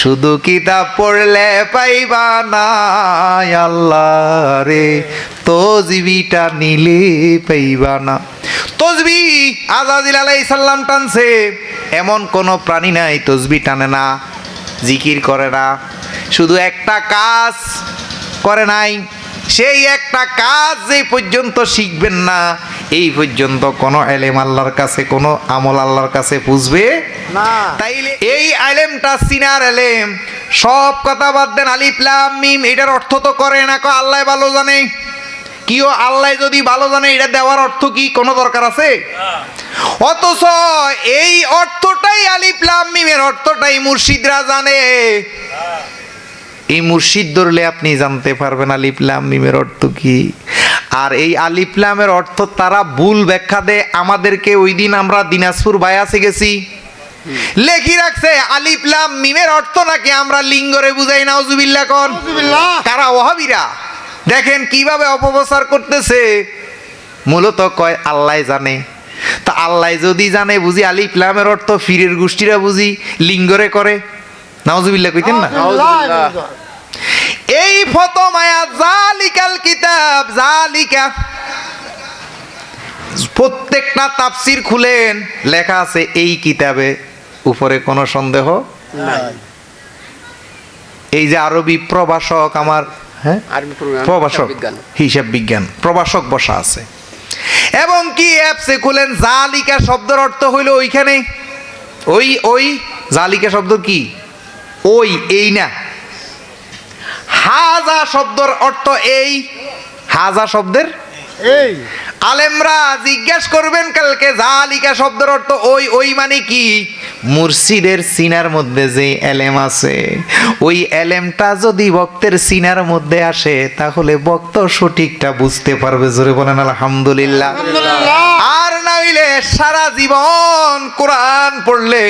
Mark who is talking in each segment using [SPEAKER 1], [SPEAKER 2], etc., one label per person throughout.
[SPEAKER 1] শুধু কিতাব পড়লে পাইবা না আল্লাহ রে তজবিটা নিলে পাইবা না। তজবি আজাদিল আলাই সাল্লাম টানছে। এমন কোনো প্রাণী নাই তজবি টানে না, জিকির করে না। শুধু একটা কাজ করে নাই। সেই একটা কাজ যে পর্যন্ত শিখবেন না এই পর্যন্ত কোনো এলেম আল্লাহর কাছে কোনো আমল আল্লাহর কাছে বুঝবে
[SPEAKER 2] না।
[SPEAKER 1] তাইলে এই আলেমটা সিনার আলেম। সব কথা বাদ দেন আলিফলাম মিম এটার অর্থ তো করে না কো আল্লাহ ভালো জানে। কিও আল্লাহ যদি ভালো জানে এটা দেওয়ার অর্থ কি? কোনো দরকার আছে? অথচ এই অর্থটাই আলিফলাম মিমের অর্থটাই মুর্শিদরা জানে। এই মুর্শিদ ধরলে আপনি জানতে পারবেন আলিফলাম মিমের অর্থ কি। আর এই আলিফলামের অর্থ তারা ভুল ব্যাখ্যা দেয়। আমাদেরকে ওই দিন আমরা দিনাজপুর বায়াসে গেছি। লেখি রাখছে আলিফলাম মিমের অর্থ নাকি আমরা লিঙ্গরে বুঝাই নাউজুবিল্লাহ কন। কারা ওহাবিরা দেখেন কীভাবে অপপ্রচার করতেছে। মূলত কয় আল্লাহ জানে। তা আল্লাহ যদি জানে বুঝি আলিফলামের অর্থ ফিরের গোষ্ঠীরা বুঝি লিঙ্গরে করে। নাউজুবিল্লাহ কইতেন না। এই প্রথম আয়াত জালিকাল কিতাব জালিকা। প্রত্যেকটা তাফসির খুলেন লেখা আছে এই কিতাবে উপরে কোনো সন্দেহ
[SPEAKER 2] নাই।
[SPEAKER 1] এই যে আরবি প্রভাষক আমার হ্যাঁ? প্রভাষক হিসাব বিজ্ঞান প্রভাষক বসা আছে। এবং কি অ্যাপসে খুলেন জালিকা শব্দের অর্থ হইল ওইখানে? ওই ওই জালিকা শব্দ কি? ওই এই না। হাজা শব্দের অর্থ এই। হাজা শব্দের?
[SPEAKER 2] এই।
[SPEAKER 1] আলেমরা জিজ্ঞেস করবেন কালকে জালিকা শব্দের অর্থ ওই ওই মানে কি? মুর্শিদের সিনার মধ্যে যে এলেম আছে ওই এলেমটা যদি ভক্তের সিনার মধ্যে আসে তাহলে ভক্ত সঠিকটা বুঝতে পারবে জোরে বলেন আলহামদুলিল্লাহ। আর না হইলে সারা জীবন কোরআন পড়লে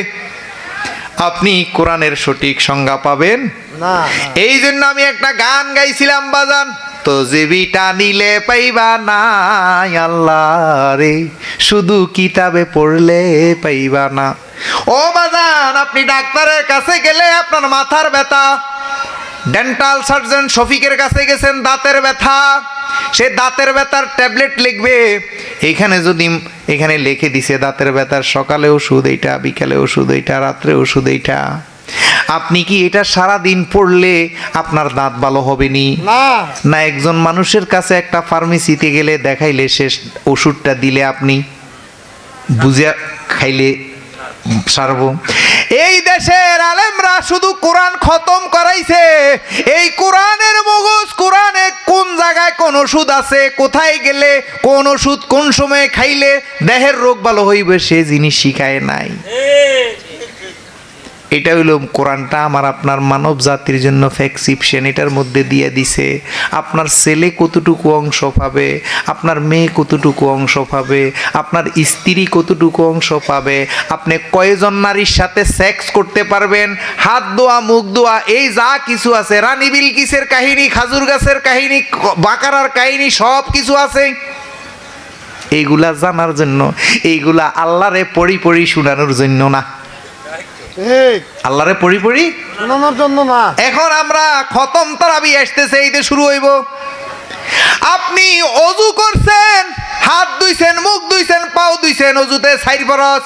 [SPEAKER 1] আপনি কোরআনের সঠিক সংজ্ঞা পাবেন?
[SPEAKER 2] না
[SPEAKER 1] এই জন্য আমি একটা গান গাইছিলাম বাজান। তো জীবিটা নিলে পাইবা না আল্লাহ রে শুধু কিতাবে পড়লে পাইবা না। ও বাজান আপনি ডাক্তারের কাছে গেলে আপনার মাথার ব্যথা। ডেন্টাল সার্জন শফিকের কাছে গেছেন দাঁতের ব্যথা। সে দাঁতের ব্যথার ট্যাবলেট লিখবে। এখানে যদি এখানে লিখে দিছে দাঁতের ব্যথার সকালে ওষুধ এইটা বিকালে ওষুধ এইটা রাত্রে ওষুধ এইটা। আপনি কি এটা সারা দিন পড়লে আপনার দাঁত ভালো হবে নি?
[SPEAKER 2] না।
[SPEAKER 1] না একজন মানুষের কাছে একটা ফার্মেসিতে গেলে দেখাইলে শেষ ওষুধটা দিলে আপনি বুঝে খাইলে সারব। এই দেশের আলেমরা শুধু কোরআন খতম করাইছে। এই কোরআনের মগজ কোরআনে কোন জায়গায় কোন ওষুধ আছে কোথায় গেলে কোন ওষুধ কোন সময়ে খাইলে দেহের রোগ ভালো হইবে সে জিনিস শিখায় নাই। এটা হইল কোরআনটা আমার আপনার মানব জাতির জন্য ফ্যাক্সিপশন এটার মধ্যে দিয়ে দিছে। আপনার ছেলে কতটুকু অংশ পাবে? আপনার মেয়ে কতটুকু অংশ পাবে? আপনার স্ত্রী কতটুকু অংশ পাবে? আপনি কয়জন নারীর সাথে সেক্স করতে পারবেন? হাত দোয়া, মুখ দোয়া, এই যা কিছু আছে, রানী বিলকিসের কাহিনী, খাজুর গাছের কাহিনী, বাকারার কাহিনী, সব কিছু আছে। এইগুলা জানার জন্য, এইগুলা আল্লাহরে পড়ি পড়ি শোনানোর জন্য না। আল্লাহরে পড়ি পড়ি?
[SPEAKER 2] শোনানোর জন্য না।
[SPEAKER 1] এখন আমরা খতম তারাবি আসতেছে এইতে শুরু হইব। আপনি অজু করছেন হাত ধুইছেন মুখ ধুইছেন পাও ধুইছেন অজুতে সাইর বরস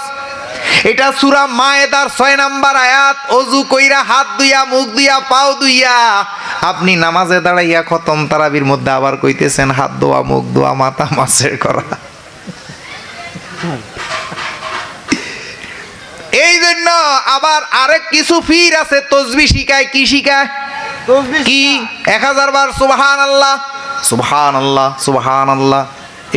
[SPEAKER 1] এটা সুরা মায়েদার ছয় নাম্বার আয়াত অজু কইরা হাত দুইয়া মুখ দুইয়া পাও দুইয়া আপনি নামাজে দাঁড়াইয়া খতম তারাবির মধ্যে আবার কইতেছেন হাত ধোয়া মুখ ধোয়া মাথা মাছের করা এই জন্য আবার আরেক কিছু ফির আছে তসবি শিখায় কি শিখায়? কি? এক হাজার বার সুবহান আল্লাহ সুবহান আল্লাহ সুবহান আল্লাহ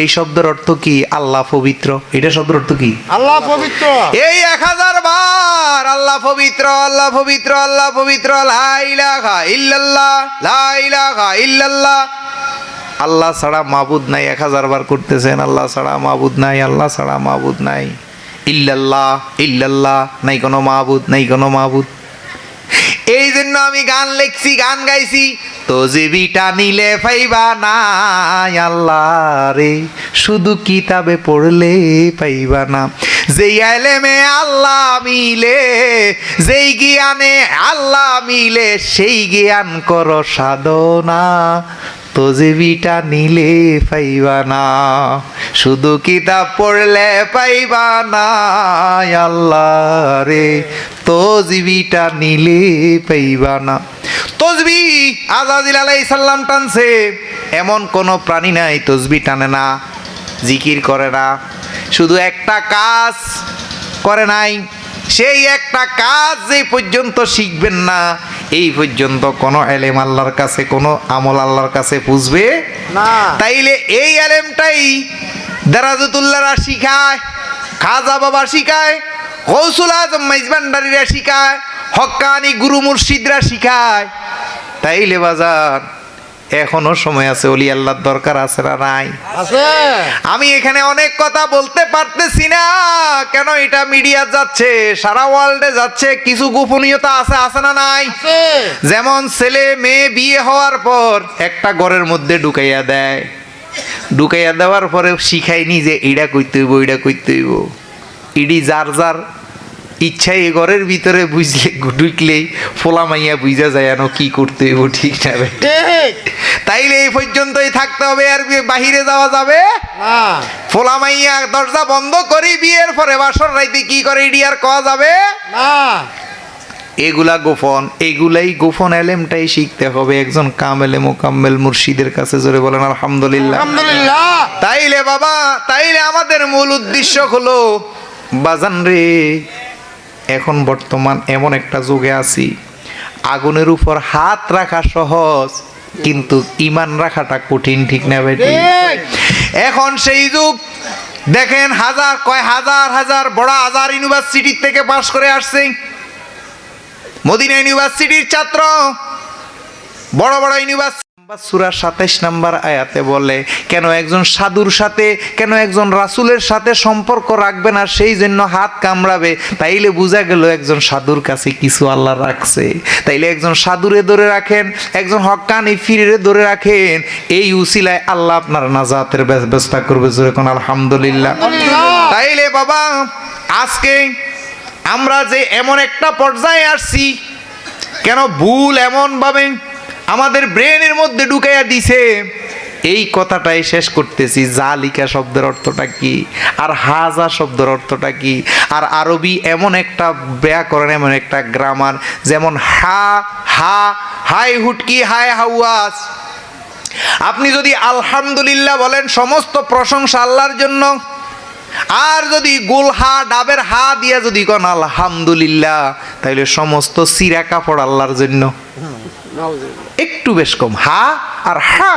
[SPEAKER 1] এই শব্দের অর্থ কি? আল্লাহ পবিত্র। এটা শব্দের অর্থ কি?
[SPEAKER 2] আল্লাহ পবিত্র।
[SPEAKER 1] এই এক হাজার বার আল্লাহ পবিত্র আল্লাহ পবিত্র আল্লাহ পবিত্র লা ইলাহা ইল্লাল্লাহ লা ইলাহা ইল্লাল্লাহ। আল্লাহ ছাড়া মাবুদ নাই এক হাজার বার করতেছেন আল্লাহ ছাড়া মাবুদ নাই আল্লাহ ছাড়া মাবুদ নাই। ইল্লাল্লাহ ইল্লাল্লাহ, নাই কোনো মাবুদ, নাই কোনো মাবুদ। এই জন্য আমি গান লিখছি, গান গাইছি। তো তজিবিটা নিলে পাইবা না আল্লাহ রে। শুধু কিতাবে পড়লে পাইবা না। যেই আলেমে আল্লাহ মিলে, যেই জ্ঞানে আল্লাহ মিলে, সেই জ্ঞান কর সাধনা। তজিবিটা নিলে পাইবা না। শুধু কিতাব পড়লে পাইবা না। আল্লাহ রে তজিবিটা নিলে পাইবা না। তসবি আজাদিল আলাই সাল্লাম টানছে। এমন কোন প্রাণী নাই, তসবি টানে না, জিকির করে না। শুধু একটা কাজ করে নাই। সেই একটা কাজ যে পর্যন্ত শিখবেন না এই পর্যন্ত কোনো এলেম আল্লাহর কাছে কোনো আমল আল্লাহর কাছে বুঝবে
[SPEAKER 2] না।
[SPEAKER 1] তাইলে এই এলেমটাই দারাজতুল্লাহরা শিখায় খাজা বাবা শিখায় কৌশল আজম মাইজবান্ডারিরা শিখায় হক্কানি গুরু মুর্শিদরা শিখায়। তাইলে বাজার এখনও সময় আছে অলি আল্লাহর দরকার আছে না নাই? আমি এখানে অনেক কথা বলতে পারতেছি না। কেন এটা মিডিয়া যাচ্ছে সারা ওয়ার্ল্ডে যাচ্ছে কিছু গোপনীয়তা আছে আছে না নাই? যেমন ছেলে মেয়ে বিয়ে হওয়ার পর একটা ঘরের মধ্যে ঢুকাইয়া দেয়। ঢুকাইয়া দেওয়ার পরে শিখাইনি যে এইটা করতে হইব এইটা করতে হইব। ইডি যার যার ইচ্ছা এই ঘরের ভিতরে বুঝলে ঢুকলেই ফোলা মাইয়া বুঝা যায় না কি করতে হইব ঠিক না তাইলে এই পর্যন্তই থাকতে হবে আর বাহিরে যাওয়া যাবে?
[SPEAKER 2] না।
[SPEAKER 1] ফোলা মাইয়া দরজা বন্ধ করি বিয়ের পরে বাসর রাইতে কি করে ইডি আর কওয়া যাবে?
[SPEAKER 2] না।
[SPEAKER 1] এগুলা গোপন এগুলাই গোপন এলেমটাই শিখতে হবে। একজন কামেলে মোকাম্মেল মুর্শিদের কাছে জোরে বলেন আলহামদুলিল্লাহ।
[SPEAKER 2] আলহামদুলিল্লাহ।
[SPEAKER 1] তাইলে বাবা তাইলে আমাদের মূল উদ্দেশ্য হলো বাজান রে এখন বর্তমান এমন একটা যুগে আছি। আগুনের উপর হাত রাখা সহজ কিন্তু ইমান রাখাটা কঠিন ঠিক না বেটি? এখন সেই যুগ দেখেন হাজার কয় হাজার হাজার বড় হাজার ইউনিভার্সিটি থেকে পাশ করে আসছে। মদিনা ইউনিভার্সিটির ছাত্র বড় বড় ইউনিভার্সিটি সুরা সাতাইশ নাম্বার আয়াতে বলে কেন একজন সাধুর সাথে কেন একজন রাসুলের সাথে সম্পর্ক রাখবে না? সেই জন্য হাত কামড়াবে। তাইলে বোঝা গেল একজন সাধুর কাছে কিছু আল্লাহ রাখছে। তাইলে একজন সাধুরে ধরে রাখেন একজন হক্কানি ফিরে ধরে রাখেন। এই উসিলায় আল্লাহ আপনার নাজাতের ব্যবস্থা করবে যেরকম আলহামদুলিল্লাহ।
[SPEAKER 2] আলহামদুলিল্লাহ।
[SPEAKER 1] তাইলে বাবা আজকে আমরা যে এমন একটা পর্যায়ে আসছি কেন ভুল এমন ভাবে আমাদের ব্রেনের মধ্যে ঢুকাইয়া দিছে। এই কথাটাই শেষ করতেছি। জালিকা শব্দের অর্থটা কি? আর হাজা শব্দের অর্থটা কি? আর আরবি এমন একটা ব্যাকরণ, এমন একটা গ্রামার যেমন হা হা, হাই হুটকি হাই হাউয়াস আপনি যদি আলহামদুলিল্লাহ বলেন সমস্ত প্রশংসা আল্লাহর জন্য, আর যদি গোল হা, ডাবের হা দিয়া যদি কন আলহামদুলিল্লাহ তাহলে সমস্ত সিরা কাপড় আল্লাহর জন্য। একটু বেশ কম, হা আর হা।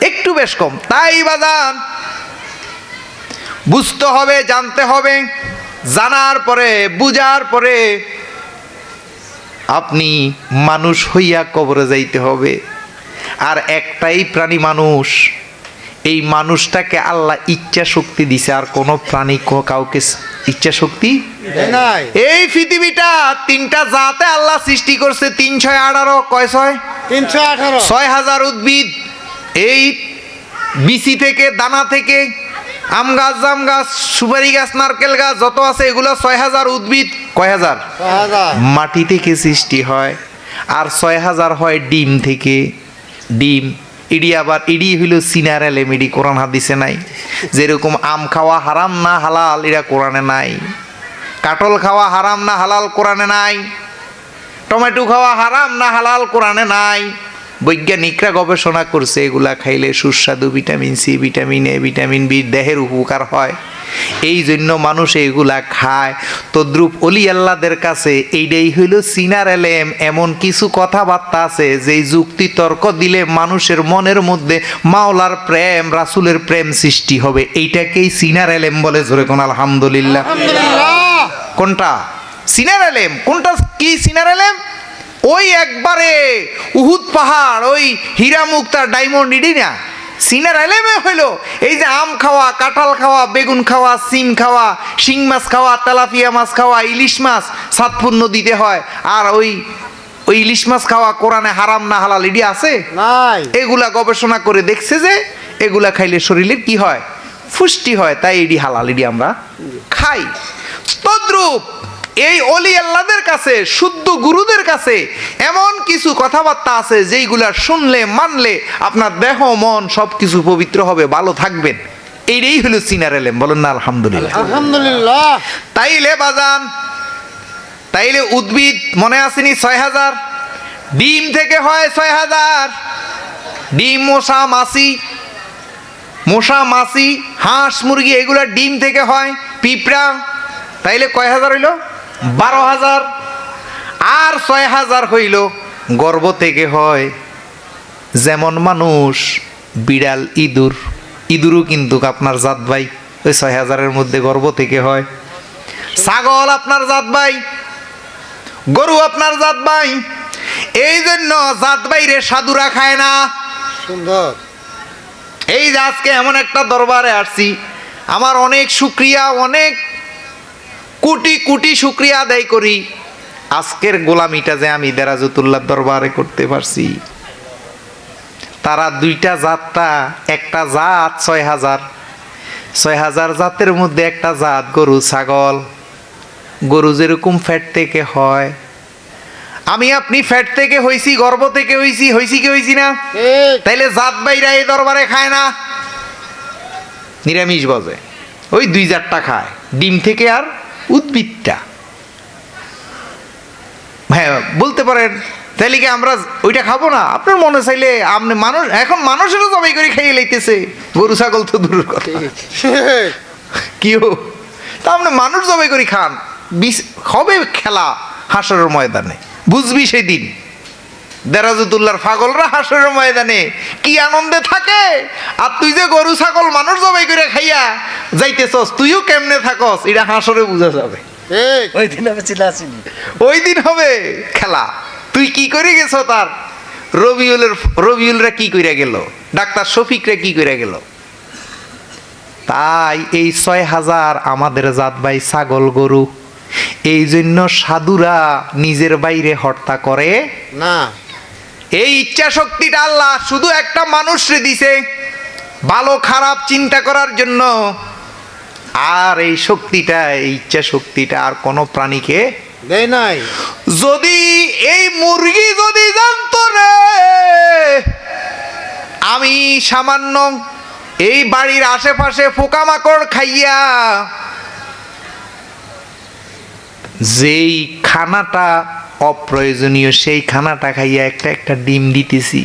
[SPEAKER 1] একটু বেশ কম, তাই বাজান বুঝতে হবে, জানতে হবে, জানার পরে, বুঝার পরে আপনি মানুষ হইয়া কবরে যাইতে হবে। আর একটাই প্রাণী মানুষ, এই মানুষটাকে আল্লাহ ইচ্ছা শক্তি দিছে, আর কোনো প্রাণী কাউকে ইচ্ছা শক্তি
[SPEAKER 2] নাই।
[SPEAKER 1] এই পৃথিবীটা তিনটা জাতে আল্লাহ সৃষ্টি করছে তিন ছয় আঠারো কয় ছয়?
[SPEAKER 2] তিনশো আঠারো।
[SPEAKER 1] ছয় হাজার উদ্ভিদ। এই বিচি থেকে দানা থেকে আম গাছ জাম গাছ সুপারি গাছ নারকেল গাছ যত আছে এগুলো ছয় হাজার উদ্ভিদ। কয় হাজার। মাটি থেকে সৃষ্টি হয় আর ছয় হাজার হয় ডিম থেকে। ডিম ইডি আবার, ইডি হইল সিনার এলেম ইডি কোরআন হাদিসে নাই। যেরকম আম খাওয়া হারাম না হালাল, এরা কোরআনে নাই। কাটল খাওয়া হারাম না হালাল, কোরআনে নাই। টমেটো খাওয়া হারাম না হালাল, কোরআনে নাই। বৈজ্ঞানিকরা গবেষণা করছে, এগুলা খাইলে সুস্বাদু vitamin C, vitamin A, vitamin B দেহের উপকার হয়। এই জন্য মানুষ এগুলা খায়। তদ্রুপ অলি আল্লাদের কাছে এইটাই হইল সিনার এলেম। এমন কিছু কথাবার্তা আছে যেই যুক্তি তর্ক দিলে মানুষের মনের মধ্যে মাওলার প্রেম রাসুলের প্রেম সৃষ্টি হবে। এইটাকেই সিনার এলেম বলে জোরে কোন আলহামদুলিল্লাহ।
[SPEAKER 2] আলহামদুলিল্লাহ।
[SPEAKER 1] কোনটা? সিনার এলেম। কোনটা কি সিনার এলেম? ওই একবারে উহুদ পাহাড় ওই হীরা মুক্তার ডায়মন্ড ইডি না? সিনার এলেমে হইল। এই যে আম খাওয়া কাঁঠাল খাওয়া বেগুন খাওয়া সিম খাওয়া শিং মাছ খাওয়া তেলাপিয়া মাছ খাওয়া ইলিশ মাছ সাতপুর নদীতে হয়। আর ওই ওই ইলিশ মাছ খাওয়া কোরআনে হারাম না হালাল এডি আছে?
[SPEAKER 2] নাই।
[SPEAKER 1] এগুলা গবেষণা করে দেখছে যে এগুলা খাইলে শরীরের কি হয়? পুষ্টি হয় তাই এডি হালাল এডি আমরা খাই। তদ্রূপ এই অলি আল্লাদের কাছে শুদ্ধ গুরুদের কাছে এমন কিছু কথাবার্তা আছে যেইগুলা শুনলে মানলে আপনার দেহ মন সব কিছু পবিত্র হবে ভালো থাকবেন। এইটাই হলো সিনার এলেম বলেন না আলহামদুলিল্লাহ।
[SPEAKER 2] আলহামদুলিল্লাহ।
[SPEAKER 1] তাইলে বাজান তাইলে উদ্ভিদ মনে আসেনি ছয় হাজার ডিম থেকে হয় ছয় হাজার ডিম মশা মাছি মশা মাছি হাঁস মুরগি এগুলো ডিম থেকে হয় পিঁপড়া। তাইলে কয় হাজার হইল? বারো হাজার আর ছয় হাজার হইল গর্ব থেকে হয়। যেমন মানুষ বিড়াল ইঁদুর ইঁদুরও কিন্তু আপনার জাত ভাই ওই ছয় হাজারের মধ্যে গর্ব থেকে হয়। ছাগল আপনার জাত ভাই গরু আপনার জাত ভাই এই জন্য জাত বাইরে সাধুরা খায় না।
[SPEAKER 2] সুন্দর।
[SPEAKER 1] এই যে আজকে এমন একটা দরবারে আসছি আমার অনেক শুক্রিয়া অনেক কোটি কোটি শুক্রিয়া আদায় করি। আজকের গোলামিটা যে আমি দেরাজতুল্লাহ দরবারে করতে পারছি। তারা দুইটা জাতটা একটা জাত ছয় হাজার। ছয় হাজার জাতের মধ্যে একটা জাত গরু ছাগল। গরু যেরকম ফ্যাট থেকে হয়। আমি আপনি ফ্যাট থেকে হইছি গর্ব থেকে হইছি হইছি কি হইছি না? তাইলে জাত বাইরা এই দরবারে খায় না। নিরামিষ বজে ওই দুই চারটা খায়। ডিম থেকে আর উদ্ভিদটা। হ্যাঁ বলতে পারেন তাইলে কি আমরা ওইটা খাব না? আপনার মনে চাইলে আপনি মানুষ এখন মানুষেরও জবাই করে খাইয়ে লাইতেছে। গরু ছাগল তো দূরের কথা।
[SPEAKER 2] কি
[SPEAKER 1] কিও তা আপনি মানুষ জবাই করে খান। হবে খেলা হাসার ময়দানে। বুঝবি সেদিন। দেরাজুতুল্লাহর পাগলরা হাসরের ময়দানে কি আনন্দে থাকে? আর তুই যে গরু ছাগল মানুষ জবাই করে খাইয়া যাইতেছস তুইও কেমনে থাকস? এটা হাসরে বুঝা যাবে।
[SPEAKER 3] ওই দিন চিল্লাছিলি
[SPEAKER 1] ওই দিন হবে খেলা। তুই কি করে গেছ তার? রবিউলের রবিউলরা কি কইরা গেল? ডাক্তার শফিকরা কি কইরা গেল? তাই এই ছয় হাজার আমাদের জাত ভাই ছাগল গরু এই জন্য সাধুরা নিজের বাইরে হত্যা করে
[SPEAKER 2] না।
[SPEAKER 1] এই ইচ্ছা শক্তিটা আল্লাহ শুধু একটা মানুষরে দিছে। ভালো খারাপ চিন্তা করার জন্য। আর এই শক্তিটা এই ইচ্ছা শক্তিটা আর কোনো প্রাণীকে
[SPEAKER 2] দেয় নাই।
[SPEAKER 1] যদি এই মুরগি যদি জানতো রে আমি সামান্য এই বাড়ির আশেপাশে পোকামাকড় খাইয়া যেই খানাটা অপ্রয়োজনীয় সেই খানাটা খাইয়া একটা একটা ডিম দিতেছি।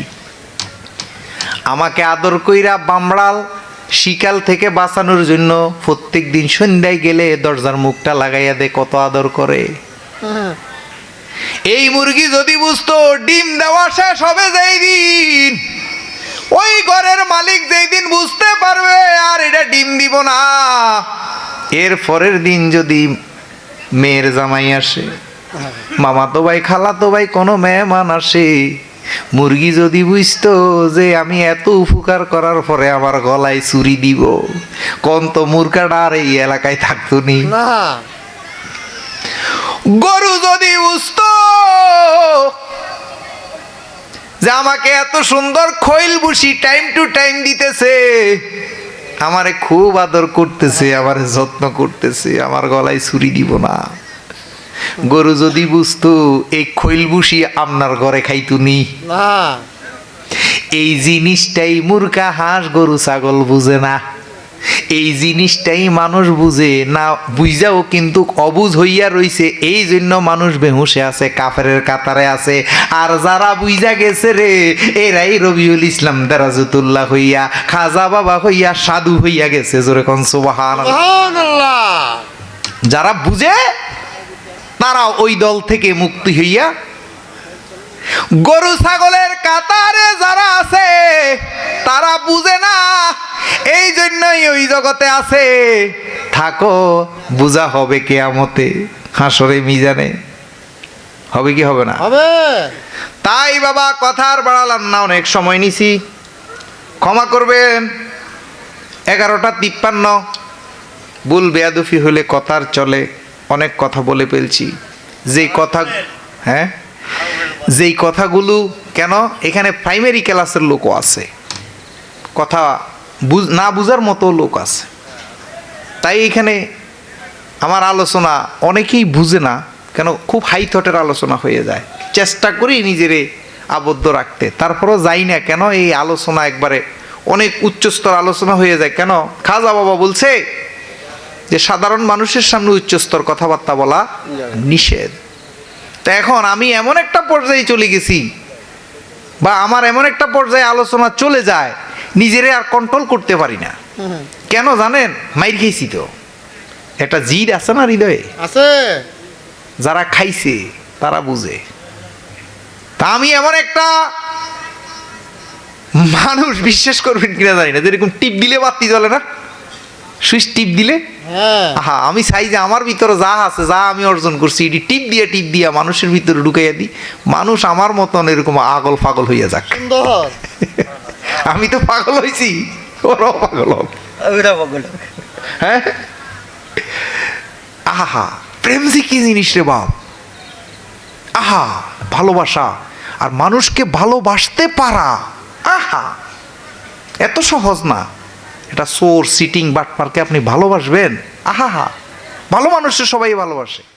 [SPEAKER 1] আমাকে আদর কইরা বামড়াল শিকাল থেকে বাঁচানোর জন্য প্রত্যেক দিন সন্ধ্যায় গেলে দরজার মুখটা লাগাইয়া দে, কত আদর করে। এই মুরগি যদি বুঝতো ডিম দেওয়া শেষ হবে যেই দিন, ওই ঘরের মালিক যেই দিন বুঝতে পারবে আর এটা ডিম দিব না। এর পরের দিন যদি মেয়ের জামাই আসে মামা তো ভাই খালা তো ভাই কোনো মেহমান আসে। মুরগি যদি বুঝতো যে আমি এত উপকার করার পরে আমার গলায় চুরি দিব কোন তো মুরগাটা আর এই এলাকায় থাকতো নি।
[SPEAKER 2] না।
[SPEAKER 1] গরু যদি বুঝতো যে আমাকে এত সুন্দর খৈল বুসি টাইম টু টাইম দিতেছে আমারে খুব আদর করতেছে আমারে যত্ন করতেছে আমার গলায় ছুরি দিব না। গরু যদি বুঝতো এই খৈল বুসি আপনার ঘরে খাইতুনি
[SPEAKER 2] না।
[SPEAKER 1] এই জিনিসটাই মুরগা হাঁস গরু ছাগল বুঝে না। এই জিনিসটাই মানুষ বুঝে না বুঝাও কিন্তু অবুঝ হইয়া রইছে এই জন্য মানুষ বেহুশে আছে কাফের কাতারে আছে। আর যারা বুঝা গেছে রে এরাই রবিউল ইসলাম দারাজুতুল্লাহ হইয়া খাজা বাবা হইয়া সাধু হইয়া গেছে জোরে কোন
[SPEAKER 2] সুবহানাল্লাহ।
[SPEAKER 1] যারা বুঝে তারা ওই দল থেকে মুক্তি হইয়া গরু ছাগলের কাতারে যারা আছে তারা বুঝে না এই জন্যই ওই জগতে আছে। থাকো বুঝা হবে কেয়ামতে হাসরে মিজানে। হবে কি হবে না?
[SPEAKER 2] হবে।
[SPEAKER 1] তাই বাবা কথার বাড়ালাম না অনেক সময় নিছি। ক্ষমা করবেন। এগারোটা তিপ্পান্ন। ভুল বেয়াদুফি হলে কথার চলে। অনেক কথা বলে ফেলছি। যে কথা হ্যাঁ? যেই কথাগুলো, কেন? এখানে প্রাইমারি ক্লাসের লোকও আছে। কথা না বুঝার মতো লোক আছে। তাই এখানে আমার আলোচনা অনেকেই বুঝে না, কেন? খুব হাই থটের আলোচনা হয়ে যায়। চেষ্টা করি নিজেরে আবদ্ধ রাখতে। তারপরও যাই না কেন? এই আলোচনা একবারে অনেক উচ্চস্তর আলোচনা হয়ে যায়। কেন? খাজা বাবা বলছে যে সাধারণ মানুষের সামনে উচ্চস্তর কথাবার্তা বলা নিষেধ। তা এখন আমি এমন একটা পর্যায়ে চলে গেছি বা আমার এমন একটা পর্যায়ে আলোচনা চলে যায় নিজেরে আর কন্ট্রোল করতে পারি না। কেন জানেন? মাইর খেয়েছি তো। একটা জিদ আছে না হৃদয়ে?
[SPEAKER 2] আছে।
[SPEAKER 1] যারা খাইছে তারা বুঝে। তা আমি এমন একটা মানুষ বিশ্বাস করবেন কিনা জানি না যেরকম টিপ দিলে বাতি জ্বলে না? সুইচ টিপ দিলে?
[SPEAKER 2] হ্যাঁ।
[SPEAKER 1] আমি চাই যে আমার ভিতরে যা আছে যা আমি অর্জন করছি এটি টিপ দিয়ে টিপ দিয়া মানুষের ভিতরে ঢুকাইয়া দিই। মানুষ আমার মতন এরকম আগল ফাগল হইয়া যাক। আমি তো পাগল হয়েছি ওরাও পাগল হোক। হ্যাঁ? আহা প্রেম যে কি জিনিস রে বাপ? আহা ভালোবাসা। আর মানুষকে ভালোবাসতে পারা। আহা এত সহজ না। এটা সোর সিটিং বাট পার্কে আপনি ভালোবাসবেন? আহা হা ভালো মানুষের সবাই ভালোবাসে।